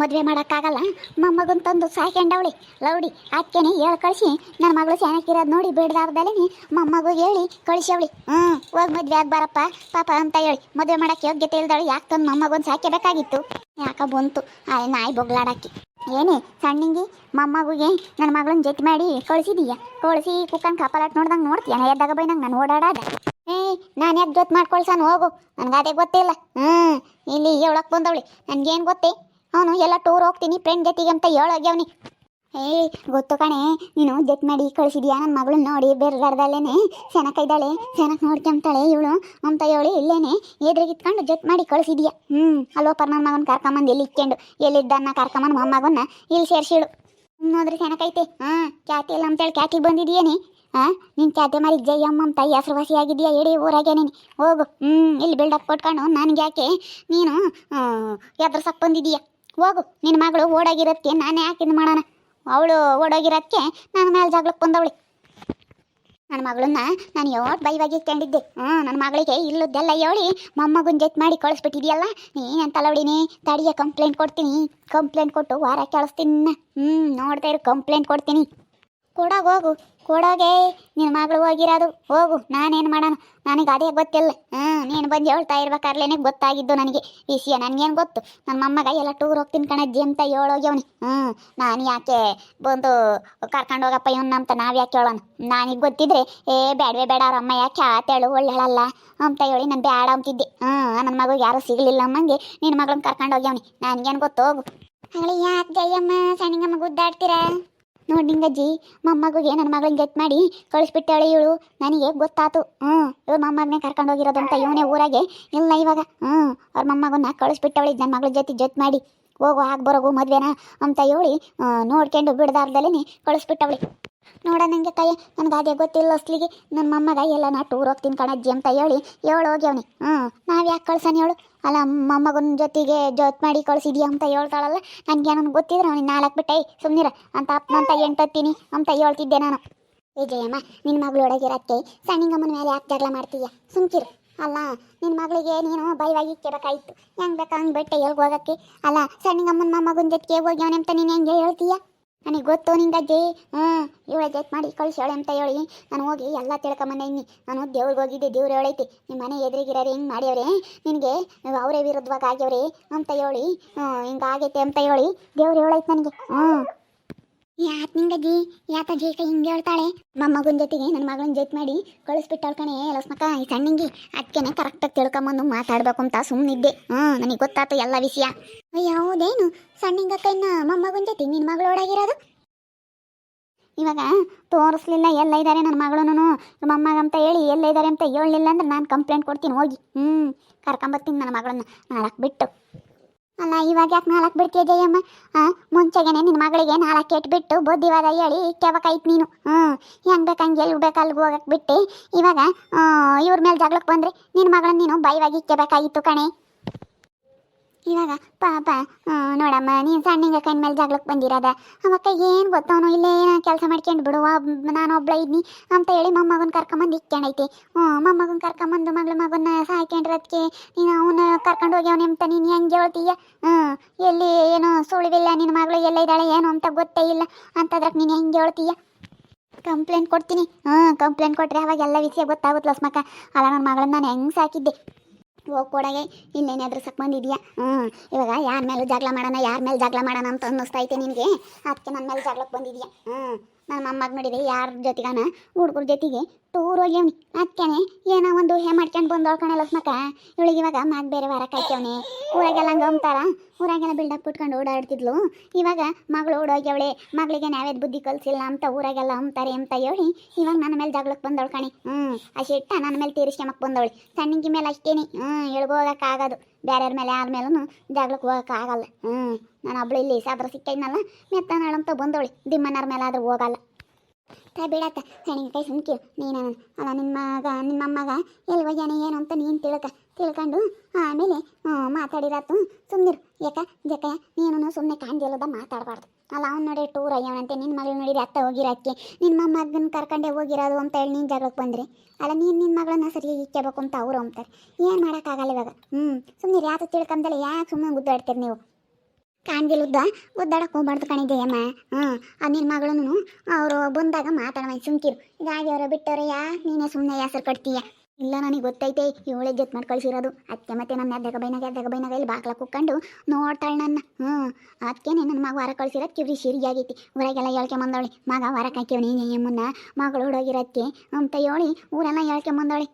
ಮದುವೆ ಮಾಡೋಕ್ಕಾಗಲ್ಲ. ಮೊಮ್ಮಗನ್ ತಂದು ಸಾಯ್ಕೊಂಡವಳಿ. ಲೌಡಿ, ಅಕ್ಕೇನೆ ಹೇಳಿ ಕಳಿಸಿ. ನನ್ನ ಮಗಳು ಚೆನ್ನಾಗಿರೋದು ನೋಡಿ ಬೇಡ್ದಾರ್ದಲ್ಲೇ ಮೊಮ್ಮಗು ಹೇಳಿ ಕಳಿಸವಳಿ ಹ್ಞೂ ಹೋಗಿ ಮದುವೆ ಆಗ್ಬಾರಪ್ಪ. ಪಾಪ ಅಂತ ಹೇಳಿ. ಮದುವೆ ಮಾಡೋಕ್ಕೆ ಯೋಗ್ಯತೆ ಇಲ್ದವಳು. ಯಾಕೆ ತಂದು ಮೊಮ್ಮಗನ್ ಸಾಕೇಬೇಕಾಗಿತ್ತು ಯಾಕ ಬಂತು? ಆ ನಾಯಿ ಬೊಗ್ಲಾಡಕ್ಕೆ. ಏನೇ ಸಣ್ಣಂಗಿ ಮೊಮ್ಮಗುಗೆ ನನ್ನ ಮಗಳನ್ನ ಜೊತೆ ಮಾಡಿ ಕಳಿಸಿದೀಯ? ಕಳಿಸಿ ಕುಕ್ಕನ್ ಕಪಾಲಾಟ್ ನೋಡ್ದಂಗೆ ನೋಡ್ತೀಯ ಎದ್ದಾಗ ಬೈ ನಂಗೆ ನಾನು ಓಡಾಡೋದ. ಏ, ನಾನು ಯಾಕೆ ಜೊತೆ ಮಾಡ್ಕೊಳ್ಸಾನು? ಹೋಗು. ನನಗೆ ಅದೇ ಗೊತ್ತಿಲ್ಲ. ಹ್ಞೂ ಇಲ್ಲಿ ಹೇಳಕ್ ಬಂದವಳಿ. ನನಗೇನು ಗೊತ್ತೇ? ಅವನು ಎಲ್ಲ ಟೂರ್ ಹೋಗ್ತೀನಿ ಫ್ರೆಂಡ್ ಜೊತೆಗೆ ಅಂತ ಹೇಳೋಗ್ಯವನಿ ಏ, ಗೊತ್ತು ಕಣೆ, ನೀನು ಜೆಟ್ ಮಾಡಿ ಕಳಿಸಿದ್ಯಾ? ನನ್ನ ಮಗಳನ್ನ ನೋಡಿ ಬೇರೆಗಾರ್ದಲ್ಲೇನೆ ಸೆನಕ ಇದ್ದಾಳೆ ಸೆನಕ್ ನೋಡ್ಕೊಂತಾಳೆ ಇವಳು ಅಂತ ಹೇಳಿ ಇಲ್ಲೇನೆ ಎದುರಿಗೆ ಇಟ್ಕೊಂಡು ಜಟ್ ಮಾಡಿ ಕಳಿಸಿದ್ಯಾ? ಹ್ಞೂ ಅಲ್ಲೋಪರ್ ನನ್ನ ಮಗನ ಕರ್ಕೊಂಬಂದು ಎಲ್ಲಿ ಇಕ್ಕೊಂಡು? ಎಲ್ಲಿದ್ದನ್ನ ಕರ್ಕೊಂಬಂದು ಮೊಮ್ಮಗನ್ನ ಇಲ್ಲಿ ಸೇರಿಸಿಳು ನೋಡ್ರಿ ಸೆನಕೈತೆ ಹಾಂ, ಖ್ಯಾತಿ ಇಲ್ಲ ಅಂತೇಳಿ ಖ್ಯಾತಿಗೆ ಬಂದಿದ್ಯೇನಿ? ಹಾಂ, ನಿನ್ ಖ್ಯಾತಿ ಮಾರಿ ಜಯಮ್ಮ ಅಂತ ಹೆಸರುವಾಸಿ ಆಗಿದೆಯಾ? ಇಡೀ ಊರಾಗೆ ಹೋಗು. ಹ್ಞೂ ಇಲ್ಲಿ ಬಿಲ್ಡಪ್ ಕೊಟ್ಕೊಂಡು ನನಗೆ ಯಾಕೆ ನೀನು ಎದುರ್ಸಕ್ಕೆ ಬಂದಿದೀಯ? ಹೋಗು ನಿನ್ನ ಮಗಳು ಓಡಾಗಿರೋದಕ್ಕೆ ನಾನೇ ಯಾಕೆ ಮಾಡೋಣ? ಅವಳು ಓಡೋಗಿರೋದಕ್ಕೆ ನನ್ನ ಮೇಲೆ ಜಾಗ್ಲಕ್ಕೆ ಬಂದವಳಿ. ನನ್ನ ಮಗಳನ್ನ ನಾನು ಯಾವತ್ತು ಬೈವಾಗಿ ಇಟ್ಕೊಂಡಿದ್ದೆ? ಹ್ಞೂ ನನ್ನ ಮಗಳಿಗೆ ಇಲ್ಲದ್ದೆಲ್ಲ ಹೇಳಿ ಮೊಮ್ಮಗನ ಜೊತೆ ಮಾಡಿ ಕಳಿಸ್ಬಿಟ್ಟಿದ್ಯಲ್ಲ? ನೀನಂತಲ್ಲ ಹೊಡಿನಿ ತಡಿಯ ಕಂಪ್ಲೇಂಟ್ ಕೊಡ್ತೀನಿ. ಕಂಪ್ಲೇಂಟ್ ಕೊಟ್ಟು ವಾರ ಕಳಿಸ್ತೀನಿ ಹ್ಞೂ ನೋಡ್ತಾ ಇರು ಕಂಪ್ಲೇಂಟ್ ಕೊಡ್ತೀನಿ. ಕೊಡೋಗ ಹೋಗು. ಕೊಡೋಗೆ ನಿನ್ನ ಮಗಳು ಹೋಗಿರೋದು. ಹೋಗು, ನಾನೇನು ಮಾಡೋಣ? ನನಗೆ ಅದೇ ಗೊತ್ತಿಲ್ಲ. ಹ್ಞೂ ನೀನು ಬಂದು ಹೇಳ್ತಾ ಇರ್ಬೇಕಾರ್ಲೇನೆ ಗೊತ್ತಾಗಿದ್ದು ನನಗೆ. ವಿಷಯ ನನಗೇನು ಗೊತ್ತು? ನನ್ನ ಮೊಮ್ಮಗ ಎಲ್ಲ ಟೂರ್ ಹೋಗ್ತೀನಿ ಕಣಜ್ಜಿ ಅಂತ ಹೇಳೋಗ್ಯವನಿ. ಹ್ಞೂ ನಾನು ಯಾಕೆ ಬಂದು ಕರ್ಕೊಂಡು ಹೋಗಪ್ಪ ಇವನ್ನ ಅಂತ ನಾವು ಯಾಕೆ ಹೇಳೋಣ? ನನಗೆ ಗೊತ್ತಿದ್ರೆ, ಏ, ಬೇಡವೇ ಬೇಡ ಅವ್ರ ಅಮ್ಮ ಯಾಕೆ ಆತೇಳು ಒಳ್ಳೆಳಲ್ಲ ಅಂತ ಹೇಳಿ ನಾನು ಬೇಡ ಅಂತಿದ್ದೆ. ಹ್ಞೂ ನನ್ನ ಮಗು ಯಾರೂ ಸಿಗಲಿಲ್ಲ ಅಮ್ಮಂಗೆ. ನಿನ್ನ ಮಗಳನ್ನ ಕರ್ಕೊಂಡು ಹೋಗ್ಯವನಿ. ನನಗೇನು ಗೊತ್ತು? ಹೋಗು. ಆಗಲಿ ಯಾಕೆ ಜಯಮ್ಮ? ಸಣ್ಣಗಮ್ಮ ಗುದ್ದಾಡ್ತೀರಾ? ನೋಡಿ ನಿಂಗಜ್ಜಿ ಮೊಮ್ಮಗುಗೆ ನನ್ನ ಮಗಳನ್ನ ಗೆಟ್ ಮಾಡಿ ಕಳಿಸ್ಬಿಟ್ಟಾಳೆ ಇವಳು. ನನಗೆ ಗೊತ್ತಾತು. ಹ್ಞೂ, ಇವ್ರ ಮೊಮ್ಮಗನೇ ಕರ್ಕೊಂಡು ಹೋಗಿರೋದು ಅಂತ ಇವನೇ ಊರಾಗೆ. ಇಲ್ಲ ಇವಾಗ. ಹ್ಞೂ, ಅವ್ರ ಮೊಮ್ಮಗನ್ನ ಕಳಿಸ್ಬಿಟ್ಟವಳಿ ನನ್ನ ಮಗಳ ಜೊತೆ ಜೊತೆ ಮಾಡಿ. ಹೋಗು ಹಾಗೆ ಬರೋಗು ಮದ್ವೆನ ಅಂತ ಹೇಳಿ ನೋಡ್ಕೊಂಡು ಬಿಡ್ದಾರ್ದಲ್ಲೇ ಕಳಿಸ್ಬಿಟ್ಟವಳಿ. ನೋಡ ನನಗೆ ಕೈ ನನಗೆ ಅದೇ ಗೊತ್ತಿಲ್ಲ ಅಸ್ಲಿಗೆ. ನನ್ನ ಮೊಮ್ಮಗ ಎಲ್ಲ ನಾ ಟೂರ್ ಹೋಗ್ತೀನಿ ಕಣಜ್ಜಿ ಅಂತ ಹೇಳಿ, ಹೇಳು ಹೋಗ್ಯವನಿ. ಹ್ಞೂ ನಾವು ಯಾಕೆ ಕಳ್ಸಣ ಹೇಳು. ಅಲ್ಲ, ಮೊಮ್ಮಗನ ಜೊತೆಗೆ ಜೋತ್ ಮಾಡಿ ಕಳ್ಸಿದ್ಯಾ ಅಂತ ಹೇಳ್ತಾಳಲ್ಲ ನನಗೇನೋ ಗೊತ್ತಿದ್ರೆ ಅವನಿಗೆ ನಾಲ್ಕು ಬಿಟ್ಟೆ ಸುಮ್ಮನಿರ ಅಂತ ಅಪ್ಪನಂತ ಎಂಟತ್ತೀನಿ ಅಂತ ಹೇಳ್ತಿದ್ದೆ ನಾನು. ವಿಜಯಮ್ಮ ಜಯಮ್ಮ ನಿನ್ನ ಮಗಳು ಒಳಗಿರಕ್ಕೆ ಸಣ್ಣಿಗಮ್ಮನ ಮೇಲೆ ಯಾಕೆ ಜಗಳ ಮಾಡ್ತೀಯ? ಸುಮ್ಕಿರು. ಅಲ್ಲ ನಿನ್ನ ಮಗಳಿಗೆ ನೀನು ಬೈವಾಗಿ ಇಕ್ಕಿರಬೇಕಾಯ್ತು ಹೆಂಗೆ ಬೇಕಾ ಹಂಗೆ ಬಿಟ್ಟೆ ಹೋಗಕ್ಕೆ? ಅಲ್ಲ, ಸಣ್ಣಿಂಗಮ್ಮನ ಮೊಮ್ಮಗನ ಜೊತೆಗೆ ಹೋಗ್ಯವನೆ ಅಂತ ನೀನು ಹೆಂಗೆ ಹೇಳ್ತೀಯ? ನನಗೆ ಗೊತ್ತು ನಿಂಗಜ್ಜಿ ಹ್ಞೂ ಇವಳೆ ಜೊತೆ ಮಾಡಿ ಕಳಿಸೋಳೆ ಅಂತ ಹೇಳಿ. ನಾನು ಹೋಗಿ ಎಲ್ಲ ಇನ್ನಿ. ನಾನು ದೇವ್ರಿಗೆ ಹೋಗಿದ್ದೆ, ದೇವ್ರು ಹೇಳೈತಿ. ನಿಮ್ಮ ಮನೆ ಎದುರಿಗಿರೋರು ಹಿಂಗೆ ಮಾಡ್ಯವ್ರೆ? ನಿನಗೆ ಅವರೇ ವಿರುದ್ಧವಾಗಿ ಆಗ್ಯವ್ರಿ ಅಂತ ಹೇಳಿ. ಹಿಂಗೆ ಆಗೈತೆ ಅಂತ ಹೇಳಿ ದೇವ್ರು ಹೇಳೈತೆ ನನಗೆ. ಹ್ಞೂ ಯಾಕೆ ನಿಂಗಜ್ಜಿ ಯಾಕಜ್ಜಿ ಕೈ ಹಿಂಗೆ ಹೇಳ್ತಾಳೆ. ಮೊಮ್ಮಗನ ಜೊತೆಗೆ ನನ್ನ ಮಗಳನ್ನ ಜೊತೆ ಮಾಡಿ ಕಳಿಸ್ಬಿಟ್ಟಾಳ ಕಣೆ ಲಸ್ಮಕ್ಕ ಈ ಸಣ್ಣಂಗಿ ಅದಕ್ಕೇನೆ ಕರೆಕ್ಟಾಗಿ ತಿಳ್ಕೊಂಬಂದು ಮಾತಾಡ್ಬೇಕು ಅಂತ ಸುಮ್ಮನಿದ್ದೆ ಹ್ಞೂ ನನಗೆ ಗೊತ್ತಾಯ್ತು ಎಲ್ಲ ವಿಷಯ. ಯಾವುದೇನು ಸಣ್ಣಿಂಗ ಕೈನ ಮೊಮ್ಮಗನ ಜೊತೆ ನಿನ್ನ ಮಗಳು ಒಳಗಿರೋದು ಇವಾಗ ತೋರಿಸ್ಲಿಲ್ಲ, ಎಲ್ಲ ಇದ್ದಾರೆ ನನ್ನ ಮಗಳೂ ಅಂತ ಹೇಳಿ ಎಲ್ಲ ಇದ್ದಾರೆ ಅಂತ ಹೇಳಲಿಲ್ಲ ಅಂದ್ರೆ ನಾನು ಕಂಪ್ಲೇಂಟ್ ಕೊಡ್ತೀನಿ, ಹೋಗಿ. ಹ್ಞೂ ಕರ್ಕೊಂಬರ್ತೀನಿ ನನ್ನ ಮಗಳನ್ನ. ನಾಲ್ಕು ಬಿಟ್ಟು ಅಲ್ಲ, ಇವಾಗ ಯಾಕೆ ನಾಲ್ಕು ಬಿಡ್ತೀಯ ಜಯಮ್ಮ? ಹಾಂ ಮುಂಚೆಗೇನೆ ನಿನ್ನ ಮಗಳಿಗೆ ನಾಲ್ಕು ಇಟ್ಬಿಟ್ಟು ಬುದ್ಧಿವಾದ ಹೇಳಿ ಇಕ್ಕೋಬೇಕಾಯ್ತು ನೀನು. ಹ್ಞೂ, ಹೆಂಗೆ ಬೇಕಂಗೆ ಎಲ್ಲಿ ಬೇಕು ಅಲ್ಲಿಗೆ ಹೋಗಕ್ಕೆ ಬಿಟ್ಟು. ಇವಾಗ ಇವ್ರ ಮೇಲೆ ಜಗಳಕ್ಕೆ ಬಂದರೆ ನಿನ್ನ ಮಗಳನ್ನ ನೀನು ಬೈವಾಗಿ ಇಕ್ಕೋಬೇಕಾಗಿತ್ತು ಕಣೆ. ಇವಾಗ ಪಾಪ ನೋಡಮ್ಮ, ನೀನು ಸಣ್ಣಿಂಗ ಕಣ್ಣ ಮೇಲೆ ಜಗಳಕ್ಕೆ ಬಂದಿರೋದ. ಅವಕ್ಕ ಏನು ಗೊತ್ತವನು, ಇಲ್ಲೇ ಕೆಲಸ ಮಾಡ್ಕೊಂಡು ಬಿಡುವ ನಾನು ಒಬ್ಳ ಇದ್ನಿ ಅಂತ ಹೇಳಿ ಮೊಮ್ಮಗನ ಕರ್ಕೊಂಬಂದು ಇಕ್ಕೊಂಡೈತಿ ಹ್ಞೂ, ಮೊಮ್ಮಗನ ಕರ್ಕೊಂಬಂದು ಮಗಳ ಮಗನ ಸಾಯ್ಕೊಂಡಿರೋದಕ್ಕೆ ನೀನು ಅವನ ಕರ್ಕೊಂಡು ಹೋಗ್ಯವನೆ ಅಂತ ನೀನು ಹೆಂಗೆ ಹೇಳ್ತೀಯ? ಹ್ಞೂ, ಎಲ್ಲಿ ಏನು ಸುಳಿವಿಲ್ಲ ನಿನ್ನ ಮಗಳು ಎಲ್ಲ ಇದ್ದಾಳೆ ಏನು ಅಂತ ಗೊತ್ತೇ ಇಲ್ಲ. ಅಂತದ್ರಕ್ಕೆ ನೀನು ಹೆಂಗೆ ಹೇಳ್ತೀಯ? ಕಂಪ್ಲೇಂಟ್ ಕೊಡ್ತೀನಿ. ಹ್ಞೂ, ಕಂಪ್ಲೇಂಟ್ ಕೊಟ್ಟರೆ ಅವಾಗ ಎಲ್ಲ ವಿಷಯ ಗೊತ್ತಾಗುತ್ತೆ ಲಸ್ಮಕ್ಕ ಅಲ್ಲ ನನ್ನ ಮಗಳನ್ನ ನಾನು ಹೆಂಗೆ ಸಾಕಿದ್ದೆ? ಹೋಗಿ ಕೊಡಗೆ ಇನ್ನೇನಾದರೂ ಸಕ್ ಬಂದಿದ್ಯಾ? ಹ್ಞೂ ಇವಾಗ ಯಾರ ಮೇಲೂ ಜಗಳ ಮಾಡೋಣ, ಯಾರ ಮೇಲೆ ಜಗಳ ಮಾಡೋಣ ಅಂತ ಅನ್ನಿಸ್ತೈತೆ ನಿನಗೆ. ಅದಕ್ಕೆ ನನ್ನ ಮೇಲೆ ಜಗಳಕ್ಕೆ ಬಂದಿದೆಯಾ? ಹ್ಞೂ ನನ್ನ ಮೊಮ್ಮಗ ನೋಡಿದೆ, ಯಾರ ಜೊತೆಗಾನ? ಹುಡುಗರ ಜೊತೆಗೆ ಟೂರ್ ಹೋಗ್ಯವನಿ. ಅದಕ್ಕೇನೆ ಏನೋ ಒಂದು ಹೇ ಮಾಡ್ಕೊಂಡು ಬಂದು ಕಣೆ ಲಕ್ಷ್ಮಕ್ಕ. ಇವಳಿಗೆ ಇವಾಗ ಮಾಗ ಬೇರೆ ವಾರ ಕಾಯ್ತವನೆ ಊರಾಗೆಲ್ಲ ಹಂಗೆ ಅಂತಾರ ಊರಾಗೆಲ್ಲ ಬಿಲ್ಡಪ್ ಇಟ್ಕೊಂಡು ಓಡಾಡ್ತಿದ್ಲು. ಇವಾಗ ಮಗಳು ಓಡೋಗ್ಯವಳೆ. ಮಗಳಿಗೆ ನಾವೇದು ಬುದ್ಧಿ ಕಲಿಸಿಲ್ಲ ಅಂತ ಊರಾಗೆಲ್ಲ ಅಂತಾರೆ ಅಂತ ಹೇಳಿ ಇವಾಗ ನನ್ನ ಮೇಲೆ ಜಗಳಕ್ಕೆ ಬಂದವಳು ಕಣೆ. ಹ್ಞೂ ಶೆಟ್ಟ ನನ್ನ ಮೇಲೆ ತೀರಿಸ್ಕೊಂಬಕ್ಕೆ ಬಂದವಳು. ಸಣ್ಣಂಗಿ ಮೇಲೆ ಅಷ್ಟೇನಿ. ಹ್ಞೂ ಇಳ್ಗೋಗಕ್ಕಾಗೋದು ಬೇರೆಯವ್ರ ಮೇಲೆ ಯಾರ ಮೇಲೂ ಜಗಳಕ್ಕೆ ಹೋಗೋಕ್ಕಾಗಲ್ಲ ಹ್ಞೂ ನಾನು ಒಬ್ಳು ಇಲ್ಲಿ ಸಾದ್ರ ಸಿಕ್ಕೈನಲ್ಲ ಮೆತ್ತನಾಳಂತ ಬಂದವಳಿ ದಿಮ್ಮನವ್ರ ಮೇಲೆ ಆದ್ರೆ ಹೋಗಲ್ಲ. ತಾ ಬಿಡತ್ತ. ಹೆಣ್ಣಿನ ಕೈ ಸುಮ್ಕಿ. ನೀನು ಅಲ್ಲ ನಿಮ್ಮ ಮಗ ನಿಮ್ಮ ಮೊಮ್ಮಗ ಎಲ್ಲಿ ಏನು ಅಂತ ನೀನು ತಿಳ್ಕ, ತಿಳ್ಕೊಂಡು ಆಮೇಲೆ ಮಾತಾಡಿರತ್ತು ಸುಮ್ಮನಿರು ಯಾಕ? ಜಕ ನೀನು ಸುಮ್ಮನೆ ಕಾಂಜಲದ ಮಾತಾಡಬಾರ್ದು. ಅಲ್ಲ, ಅವ್ನು ನೋಡಿ ಟೂರ್ ಅಯ್ಯವನಂತೆ ನಿನ್ನ ಮಗಳು ನೋಡಿದ್ರೆ ಅತ್ತ ಹೋಗಿರೋಕ್ಕೆ ನಿನ್ನ ಮಗನ ಕರ್ಕೊಂಡೆ ಹೋಗಿರೋದು ಅಂತ ಹೇಳಿ ನೀನು ಜಗಳಕ್ಕೆ ಬಂದ್ರಿ? ಅಲ್ಲ, ನೀನು ನಿನ್ನ ಮಗಳನ್ನ ಸರಿಯಾಗಿ ಇಕ್ಕಬೇಕು ಅಂತ ಅವರು ಅಂತಾರೆ ಏನು ಮಾಡೋಕ್ಕಾಗಲ್ಲ ಇವಾಗ? ಹ್ಞೂ ಸುಮ್ಮನೆ ಯಾತು ತಿಳ್ಕೊಂಡಲ್ಲ ಯಾಕೆ ಸುಮ್ಮನೆ ಗುದ್ದಾಡ್ತೀರಿ ನೀವು? ಕಾಣ್ಗಿಲ್ಲುದ್ದ ಉದ್ದಾಡಕ್ಕೆ ಹೋಗ್ಬಾರ್ದು ಕಣಿದೆಯಮ್ಮ ಹ್ಞೂ ಅದು ನಿನ್ನ ಮಗಳನ್ನು ಅವರು ಬಂದಾಗ ಮಾತಾಡವ ಸುಮ್ಕಿರು. ಇದಾಗಿ ಅವರು ಬಿಟ್ಟವ್ರೆ ಯಾ ನೀನೇ ಸುಮ್ಮನೆ ಹೆಸರು ಕಟ್ತೀಯ? ಇಲ್ಲ ನನಗೆ ಗೊತ್ತೈತೆ, ಇವಳೆ ಜೊತೆ ಮಾಡಿ ಕಳ್ಸಿರೋದು. ಅದಕ್ಕೆ ಮತ್ತೆ ನನ್ನ ಎದ್ದಾಗ ಬೈನಾಗ ಇಲ್ಲಿ, ಬಾಗ್ಲ ಕುಕ್ಕೊಂಡು ನೋಡ್ತಾಳೆ ನನ್ನ. ಹ್ಞೂ ಅದಕ್ಕೆ ನನ್ನ ಮಗ ಹೊರ ಕಳ್ಸಿರೋದು ಕಿವ್ರಿ ಸಿರಿಗೆ ಆಗೈತಿ. ಊರಾಗೆಲ್ಲ ಹೇಳ್ಕೊಂಬಂದವಳಿ ಮಗ ಹೊರ ಕಾಕ್ಯವ್ ನೀನೇ ಮುನ್ನ. ಮಗಳು ಹುಡೋಗಿರೋದಕ್ಕೆ ಅಂತ ಹೇಳಿ ಊರೆಲ್ಲ ಹೇಳ್ಕೊಂಬಂದವಳಿ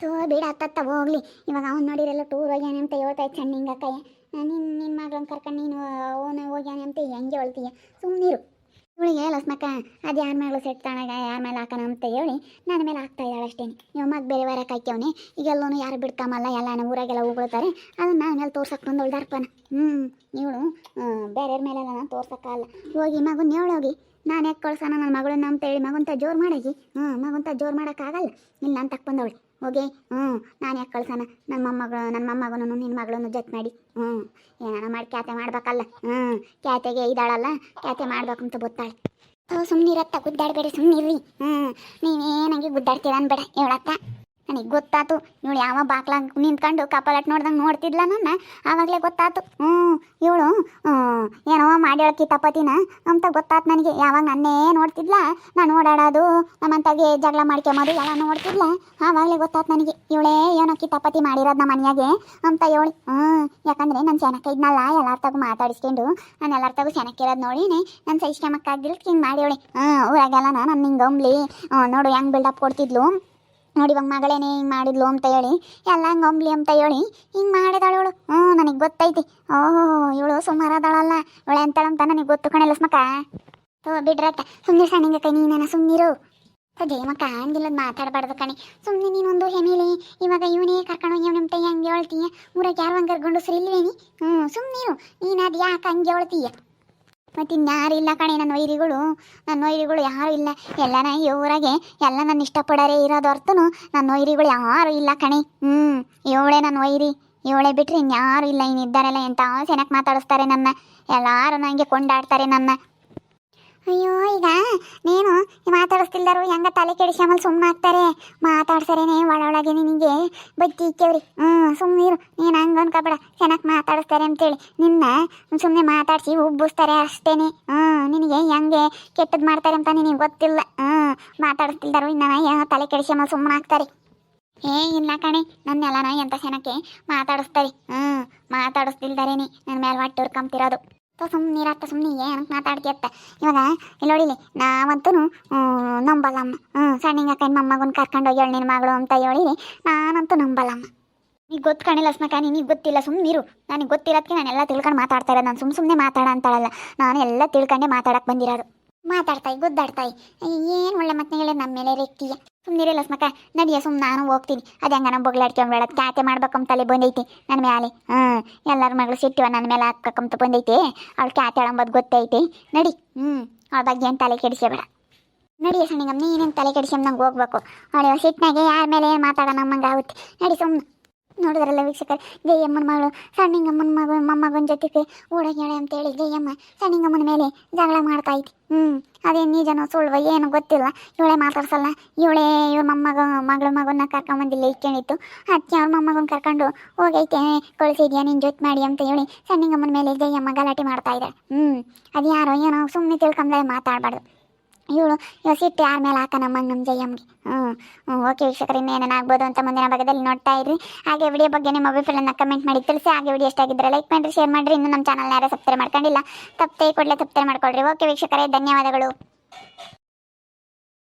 ತೋ, ಬೇಡ ಅತ್ತತ್ತ ಹೋಗ್ಲಿ. ಇವಾಗ ಅವ್ನು ನೋಡಿರೆಲ್ಲ ಟೂರ್ ಹೋಗ್ಯಾನೆ ಅಂತ ಹೇಳ್ತಾ ಸಣ್ಣಿಂಗ ಕೈ ನಿನ್ನ ನಿನ್ನ ಮಗಳನ್ನ ಕರ್ಕೊಂಡು ನೀನು, ಅವನ ಹೋಗ್ಯಾನೆ ಅಂತ ಹೆಂಗೆ ಹೇಳ್ತೀಯ ಸುಮ್ಮನಿರು ಇವಳಿಗೆ, ಲಸ್ಮಕ್ಕ, ಅದು ಯಾರ ಮೇಲೆ ಸೆಟ್ ತಾಣಾಗ ಯಾರ ಮೇಲೆ ಹಾಕೋಣ ಅಂತ ಹೇಳಿ ನನ್ನ ಮೇಲೆ ಹಾಕ್ತಾ ಇದ್ದಾಳೆ ಅಷ್ಟೇ. ಇವ ಮಗ ಬೇರೆ ವಾರ ಹಾಕ್ಯವನಿ ಈಗೆಲ್ಲೂ ಯಾರು ಬಿಡ್ಕಮಲ್ಲ ಎಲ್ಲ ನಮ್ಮ ಊರಾಗೆಲ್ಲ ಉಗುಳ್ತಾರೆ ಅದನ್ನ ನನ್ನ ಮೇಲೆ ತೋರ್ಸಕ್ಕೆ ಬಂದವಳು ದರ್ಪನ ಹ್ಞೂ ಇವಳು ಬೇರೆಯವ್ರ ಮೇಲೆಲ್ಲ ನಾನು ತೋರ್ಸೋಕ್ಕಲ್ಲ. ಹೋಗಿ ಮಗನ ಹೇಳೋಗಿ ನಾನು ಯಾಕೆ ಕಳ್ಸೋಣ ನನ್ನ ಮಗಳನ್ನ ಅಂತ ಹೇಳಿ ಮಗಂತ ಜೋರು ಮಾಡಾಗಿ ಹ್ಞೂ ಮಗಂತ ಜೋರು ಮಾಡೋಕ್ಕಾಗಲ್ಲ ಇಲ್ಲ ನಾನು ತಕ್ಕ ಬಂದವಳು. ಹೋಗಿ? ಹ್ಞೂ ನಾನು ಯಾಕೆ ಕಳ್ಸೋಣ ನನ್ನ ಮೊಮ್ಮಗಳು ನನ್ನ ಮೊಮ್ಮಗನೂ ನಿನ್ನ ಮಗಳನ್ನು ಜೊತೆ ಮಾಡಿ. ಹ್ಞೂ ಏನಾರ ಮಾಡಿ ಕ್ಯಾತೆ ಮಾಡ್ಬೇಕಲ್ಲ? ಹ್ಞೂ ಕ್ಯಾತೆಗೆ ಇದ್ದಾಳಲ್ಲ ಕ್ಯಾತೆ ಮಾಡ್ಬೇಕು ಅಂತ ಗೊತ್ತಾಳೆ. ಓ ಸುಮ್ಮನಿರತ್ತ ಗುದ್ದಾಡಬೇಡಿ ಸುಮ್ಮನಿರ್ರಿ ಹ್ಞೂ ನೀವೇನಂಗೆ ಗುದ್ದಾಡ್ತೀರ ಅನ್ಬೇಡ, ಹೇಳತ್ತ. ನನಗೆ ಗೊತ್ತಾತು. ಇವಳು ಯಾವ ಬಾಕ್ಲಾಗ ನಿಂತ್ಕೊಂಡು ಕಪಾಲಟ್ ನೋಡ್ದಂಗೆ ನೋಡ್ತಿದ್ಲ ನನ್ನ? ಆವಾಗಲೇ ಗೊತ್ತಾತು. ಹ್ಞೂ, ಇವಳು ಏನೋ ಮಾಡ್ಯಾಳ ತಪ್ಪತಿನ ಅಂತ ಗೊತ್ತಾತು ನನಗೆ. ಯಾವಾಗ ನನ್ನೇ ನೋಡ್ತಿದ್ಲ? ನಾನು ಓಡಾಡೋದು, ನಮ್ಮಂತಾಗೆ ಜಗಳ ಮಾಡ್ಕೊಂಬೋದು, ಎಲ್ಲ ನೋಡ್ತಿದ್ಲ. ಆವಾಗಲೇ ಗೊತ್ತಾತು ನನಗೆ. ಇವಳೇ ಏನೋ ಕಿತ್ತಪತಿ ಮಾಡಿರೋದು ನಮ್ಮ ಮನೆಯಾಗೆ ಅಂತ ಹೇಳಿ. ಹ್ಞೂ, ಯಾಕಂದರೆ ನಾನು ಚೆನ್ನಾಗಿ ಇದ್ನಲ್ಲ, ಎಲ್ಲಾರ ತಗೋ ಮಾತಾಡಿಸ್ಕೊಂಡು, ನಾನು ಎಲ್ಲರ ತಗೋ ಚೆನ್ನಾಗಿರೋದು ನೋಡಿನಿ. ನಾನು ಸಹಿಸ್ಕೊಂಬಕ್ಕಾಗಿಲ್ಲ ಹಿಂಗೆ ಮಾಡಿವಳಿ ಹ್ಞೂ ಊರಾಗೆಲ್ಲ ನಾನು ಹಿಂಗೆ ಅಂಬ್ಲಿ ನೋಡು, ಹೆಂಗೆ ಬಿಲ್ಡಪ್ ಕೊಡ್ತಿದ್ಲು. ನೋಡಿ ಇವಾಗ ಮಗಳೇನೆ, ಹಿಂಗೆ ಮಾಡಿದ್ಲು ಅಂತ ಹೇಳಿ, ಎಲ್ಲ ಹಂಗೆ ಅಂತ ಹೇಳಿ, ಹಿಂಗೆ ಮಾಡಿದಾಳು ಇವಳು. ಹ್ಞೂ ನನಗೆ ಗೊತ್ತೈತಿ. ಓಹೋ, ಇವಳು ಸುಮಾರು ಅದಾಳಲ್ಲ. ಇವಳು ಅಂತ ನನಗೆ ಗೊತ್ತು ಕಣೆ ಲಸ್ಮಕ್ಕ ಓ ಬಿಡ್ರಕ್ಕ ಸುಮ್ಮನೆ ಸಣ್ಣಿಂಗ ಕೈ ನೀನೇನ ಸುಮ್ಮನಿರು ಜಯಮಕ್ಕ ಹಂಗಿಲ್ಲದ ಮಾತಾಡಬಾರ್ದು ಕಣಿ. ಸುಮ್ಮನೆ ನೀನೊಂದು ಹೆಮೇಲಿ ಇವಾಗ ಇವನೇ ಕರ್ಕೊಂಡು ಹೋಗಿ ನಮ್ಮ ತೈ ಹಂಗೆ ಹೇಳ್ತೀಯ? ಊರಾಗ ಯಾರು ಹಂಗೆ ಕರ್ಕೊಂಡು ಸರಿ ಇಲ್ವೇನಿ? ಹ್ಞೂ ಸುಮ್ಮನಿರು ನೀನು ಅದು ಯಾಕೆ ಹಂಗೆ ಹೇಳ್ತೀಯ? ಮತ್ತು ಇನ್ಯಾರು ಇಲ್ಲ ಕಣೆ ನನ್ನ ವೈರಿಗಳು. ನನ್ನ ವೈರಿಗಳು ಯಾರು ಇಲ್ಲ. ಎಲ್ಲಾನ ಈ ಊರಾಗೆ ಎಲ್ಲ ನನ್ನ ಇಷ್ಟಪಡೋರೇ ಇರೋದು ನನ್ನ ವೈರಿಗಳು ಯಾರು ಇಲ್ಲ ಕಣೆ. ಹ್ಞೂ ಇವಳೇ ನನ್ನ ವೈರಿ. ಇವಳೇ ಬಿಟ್ಟರೆ ಇನ್ಯಾರು ಇಲ್ಲ ಇನ್ನಿದ್ದಾರೆಲ್ಲ ಎಂಥ ಸೆನಕ್ಕೆ ಮಾತಾಡಿಸ್ತಾರೆ ನನ್ನ. ಎಲ್ಲರೂ ನನಗೆ ಕೊಂಡಾಡ್ತಾರೆ ನನ್ನ. ಅಯ್ಯೋ, ಈಗ ನೀನು ಮಾತಾಡಿಸ್ತಿಲ್ದರು ಹೆಂಗ ತಲೆ ಕೆಡಿಸ್ಕೊಂಬಲ್ಲಿ ಸುಮ್ಮನೆ ಆಗ್ತಾರೆ ಮಾತಾಡ್ಸರೇನೆ ಒಳ ಒಳಗೆ ನಿನಗೆ ಬಜ್ಜಿ ಇಕ್ಕೇವ್ರಿ ಹ್ಞೂ ಸುಮ್ಮನಿರು ನೀನು ಹಂಗೆ ಅನ್ಕೋಬೇಡ. ಚೆನ್ನಾಗಿ ಮಾತಾಡಿಸ್ತಾರೆ ಅಂತೇಳಿ. ನಿನ್ನ ಸುಮ್ಮನೆ ಮಾತಾಡಿಸಿ ಉಬ್ಬಿಸ್ತಾರೆ ಅಷ್ಟೇನೆ. ಹ್ಞೂ ನಿನಗೆ ಹೆಂಗೆ ಕೆಟ್ಟದ್ದು ಮಾಡ್ತಾರೆ ಅಂತ ನಿನಗೆ ಗೊತ್ತಿಲ್ಲ. ಹ್ಞೂ ಮಾತಾಡಿಸ್ತಿಲ್ದರು ಇನ್ನ ತಲೆ ಕೆಡಿಸ್ಕೊಂಬಲ್ಲಿ ಸುಮ್ಮನೆ ಆಗ್ತಾರೆ ಏ, ಇಲ್ಲ ಕಣೆ. ನನ್ನೆಲ್ಲನ ಎಂತ ಜನಕ್ಕೆ ಮಾತಾಡಿಸ್ತಾರೆ. ಹ್ಞೂ ಮಾತಾಡಿಸ್ತಿಲ್ದಾರೇನೆ. ನನ್ನ ಮೇಲೆ ಹೊಟ್ಟೆ ಹುರ್ಕೊಂತಿರೋದು ಸುಮ್ಮನಿರತ್ತ ಸುಮ್ಮನೆ ಏನಕ್ಕೆ ಮಾತಾಡ್ತಿಯತ್ತ ಇವಾಗ ಇಲ್ಲಿ ನೋಡಿಲಿ ನಾವಂತೂ ನಂಬಲ್ಲಮ್ಮ. ಹ್ಞೂ ಸಣ್ಣಿಂಗ ಕೈ ಮೊಮ್ಮಗನ ಕರ್ಕೊಂಡು ಹೋಗಿ ನಿನ್ನ ಮಗಳು ಅಂತ ಹೇಳಿ ನಾನಂತೂ ನಂಬಲ್ಲಮ್ಮ. ನೀ ಗೊತ್ತು ಕಾಣಿಲ್ಲ ನಿನಗೆ ಗೊತ್ತಿಲ್ಲ ಸುಮ್ಮನಿರು ನನಗೆ ಗೊತ್ತಿರೋದಕ್ಕೆ ನಾನೆಲ್ಲ ತಿಳ್ಕೊಂಡು ಮಾತಾಡ್ತಾ ಇರೋದು. ನಾನು ಸುಮ್ಮ ಸುಮ್ಮನೆ ಮಾತಾಡ ಅಂತಾಳಲ್ಲ ನಾನು ಎಲ್ಲ ತಿಳ್ಕೊಂಡೆ ಮಾತಾಡಕ್ಕೆ ಬಂದಿರೋದು. ಮಾತಾಡ್ತಾಯಿ, ಗುದ್ದಾಡ್ತಾಯಿ. ಏನು ಒಳ್ಳೆ ಮತ್ತೆ ಹೇಳಿ ನಮ್ಮ ಮೇಲೆ ರೆಕ್ಕಿಯ ಸುಮ್ಮನಿರಲ್ಲ ಸ್ಮಕ ನಡಿಯ ಸುಮ್ಮನೆ ನಾನು ಹೋಗ್ತೀನಿ. ಅದು ಹೆಂಗ ನಮ್ಮ ಬೊಗ್ಲಾಡ್ಕೊಂಡ್ ಬೇಡ ಕ್ಯಾತೆ ಮಾಡ್ಬೇಕಂತಲೇ ಬಂದೈತಿ ನನ್ನ ಮೇಲೆ ಹ್ಞೂ ಎಲ್ಲರ ಮಗಳು ಸಿಟ್ಟಿವ ನನ್ನ ಮೇಲೆ ಹಾಕ್ಬೇಕಂತ ಬಂದೈತಿ. ಅವಳು ಕ್ಯಾತೆ ಅಂಬೋದು ಗೊತ್ತೈತಿ. ನಡಿ. ಹ್ಞೂ ಅವಳ ಬಗ್ಗೆ ಏನು ತಲೆ ಕೆಡಿಸಬೇಡ ನಡಿಯ ಸಣ್ಣಿಗಮ್ಮ, ನೀನೇನು ತಲೆ ಕೆಡಿಸಿ ನಂಗೆ ಹೋಗ್ಬೇಕು. ಅವಳು ಸಿಟ್ಟಿನಾಗೆ ಯಾರ ಮೇಲೆ ಏನು ಮಾತಾಡೋ ನಮ್ಮಂಗೆ ಆಗುತ್ತೆ. ನಡಿ ಸುಮ್ಮನೆ ನೋಡಿದ್ರಲ್ಲ ವೀಕ್ಷಕರು? ಜಯಮ್ಮನ ಮಗಳು, ಸಣ್ಣಿಂಗಮ್ಮನ ಮಗ, ಮೊಮ್ಮಗನ ಜೊತೆಗೆ ಓಡಾಗ್ಯಾಳೆ ಅಂತೇಳಿ ಜಯಮ್ಮ ಸಣ್ಣಿಂಗಮ್ಮನ ಮೇಲೆ ಜಗಳ ಮಾಡ್ತಾ ಐತಿ ಹ್ಞೂ ಅದೇನು ನಿಜನೋ ಸುಳ್ವ ಏನು ಗೊತ್ತಿಲ್ಲ. ಇವಳೇ ಮಾತಾಡ್ಸಲ್ಲ. ಇವಳೇ ಇವ್ರ ಮೊಮ್ಮಗ, ಮಗಳ ಮಗನ ಕರ್ಕೊಂಬಂದಿಲ್ಲ ಇಟ್ಕೊಂಡಿತ್ತು ಅದಕ್ಕೆ ಅವ್ರ ಮೊಮ್ಮಗನ ಕರ್ಕೊಂಡು ಹೋಗೈತೆ, ಕಳಿಸಿದ್ಯಾ ನಿನ್ನ ಜೊತೆ ಮಾಡಿ ಅಂತ ಹೇಳಿ ಸಣ್ಣಿಂಗಮ್ಮನ ಮೇಲೆ ಜಯಮ್ಮ ಗಲಾಟೆ ಮಾಡ್ತಾ ಇದ್ದಾಳೆ ಹ್ಞೂ ಅದು ಯಾರೋ ಏನೋ ಸುಮ್ಮನೆ ತಿಳ್ಕೊಂಡ್ರೆ ಮಾತಾಡಬಾರ್ದು. ಇವಳು ಸಿಟ್ಟು ಯಾರ ಮೇಲೆ ಹಾಕ ನಮ್ಮ ನಮ್ಮ ಜಯಮ್ಗೆ ಹ್ಞೂ ಹ್ಞೂ ಓಕೆ ವೀಕ್ಷಕರು ಇನ್ನೇನೇನು ಆಗ್ಬೋದು ಅಂತ ಮುಂದಿನ ಭಾಗದಲ್ಲಿ ನೋಡ್ತಾ ಇರಿ ಹಾಗೆ ವಿಡಿಯೋ ಬಗ್ಗೆ ನಿಮ್ಮ ಅಭಿಪ್ರಾಯನ ಕಮೆಂಟ್ ಮಾಡಿ ತಿಳಿಸಿ. ಹಾಗೆ ವಿಡಿಯೋ ಎಷ್ಟಾಗಿದ್ದರೆ ಲೈಕ್ ಮಾಡಿರಿ ಶೇರ್ ಮಾಡಿರಿ. ಇನ್ನೂ ನಮ್ಮ ಚಾನಲ್ ಯಾರು ಸಬ್ಸ್ಕ್ರೈಬ್ ಮಾಡ್ಕೊಂಡಿಲ್ಲ ತಪ್ಪೇ ಕೊಡಲೇ ಸಬ್ಸ್ಕ್ರೈಬ್ ಮಾಡ್ಕೊಳ್ರಿ. ಓಕೆ ವೀಕ್ಷಕರೇ, ಧನ್ಯವಾದಗಳು.